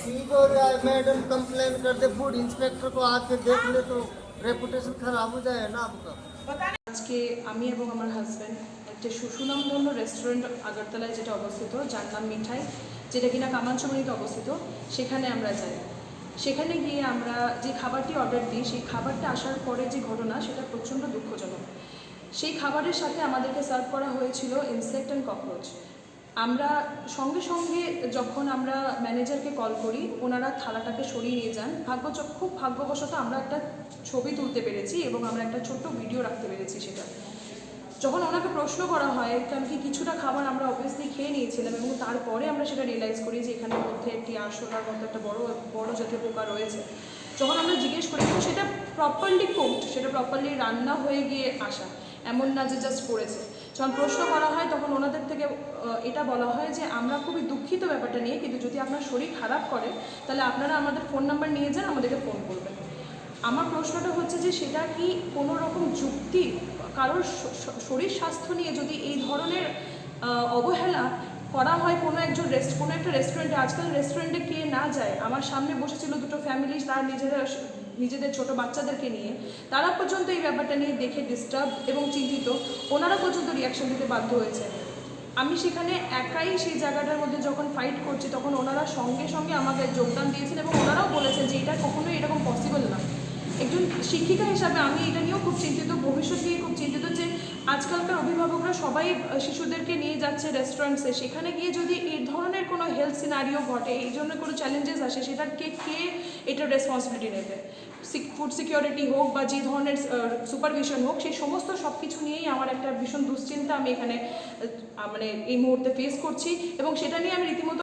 ठीक हो रहा है मैडम कंप्लेन कर दे फूड इंस्पेक्टर को आके देख ले तो रेपुटेशन खराब हो जाए ना आपका बताने আজকে আমি এবং আমার হাজব্যান্ড একটা সুনামধন্য রেস্টুরেন্ট আগরতলায় যেটা অবস্থিত যার নাম মিঠাই যেটা কিনা কামানচমনিতে অবস্থিত সেখানে আমরা যাই সেখানে গিয়ে আমরা যে খাবারটি অর্ডার দিই সেই খাবারটা আসার পরে যে ঘটনা সেটা প্রচণ্ড দুঃখজনক সেই খাবারের সাথে আমাদেরকে সার্ভ করা হয়েছিল ইনসেক্ট অ্যান্ড ককরোচ আমরা সঙ্গে সঙ্গে যখন আমরা ম্যানেজারকে কল করি, ওনারা থালাটাকে সরিয়ে নিয়ে যান। ভাগ্য খুব ভাগ্যবশত আমরা একটা ছবি তুলতে পেরেছি এবং আমরা একটা ছোট্ট ভিডিও রাখতে পেরেছি সেটা। যখন ওনাকে প্রশ্ন করা হয় কারণ কি কিছুটা খাবার আমরা অবভিয়াসলি খেয়ে নিয়েছিলাম এবং তারপরে আমরা সেটা রিয়েলাইজ করি যে এখানের মধ্যে একটি আরশোলার মতো একটা বড় বড় জাতীয় পোকা রয়েছে? যখন আমরা জিজ্ঞেস করি সেটা প্রপারলি কুকড সেটা প্রপারলি রান্না হয়ে গিয়ে আসা? এমন না যে জাস্ট পড়েছে যখন প্রশ্ন করা হয়, তখন ওনাদের থেকে এটা বলা হয় যে, আমরা খুবই দুঃখিত ব্যাপারটা নিয়ে, কিন্তু যদি আপনার শরীর খারাপ করে, তাহলে আপনারা আমাদের ফোন নাম্বার নিয়ে যান, আমাদেরকে ফোন করবেন। আমার প্রশ্নটা হচ্ছে যে, সেটা কি কোনো রকম যুক্তি, কারোর শরীর স্বাস্থ্য নিয়ে যদি এই ধরনের অবহেলা করা হয় কোনো একজন রেস্ট, কোনো একটা রেস্টুরেন্টে, আজকাল রেস্টুরেন্টে কে না যায়, আমার সামনে বসেছিল দুটো ফ্যামিলি, তার নিজেরা নিজেদের ছোট বাচ্চাদেরকে নিয়ে, তারা পর্যন্ত এই ব্যাপারটা নিয়ে দেখে ডিস্টার্ব এবং চিন্তিত, ওনারা পর্যন্ত রিয়াকশন দিতে বাধ্য হয়েছে। আমি সেখানে একাই সেই জায়গাটার মধ্যে যখন ফাইট করছি, তখন ওনারা সঙ্গে সঙ্গে আমাদের যোগদান দিয়েছেন এবং ওনারাও বলেছেন যে এটা কখনোই এরকম পসিবল না। একজন শিক্ষিকা হিসাবে আমি এটা নিয়েও খুব চিন্তিত, ভবিষ্যৎ নিয়ে খুব চিন্তিত আজকালকার অভিভাবকরা সবাই শিশুদেরকে নিয়ে যাচ্ছে রেস্টুরেন্টসে সেখানে গিয়ে যদি এই ধরনের কোনো হেলথ সিনারিও ঘটে, এই জন্য কোনো চ্যালেঞ্জেস আসে সেটাকে কে এটার রেসপন্সিবিলিটি নেবে? ফুড সিকিউরিটি হোক বা যে ধরনের সুপারভিশন হোক, সেই সমস্ত সব কিছু নিয়েই আমার একটা ভীষণ দুশ্চিন্তা আমি এখানে মানে এই মুহূর্তে ফেস করছি এবং সেটা নিয়ে আমি রীতিমতো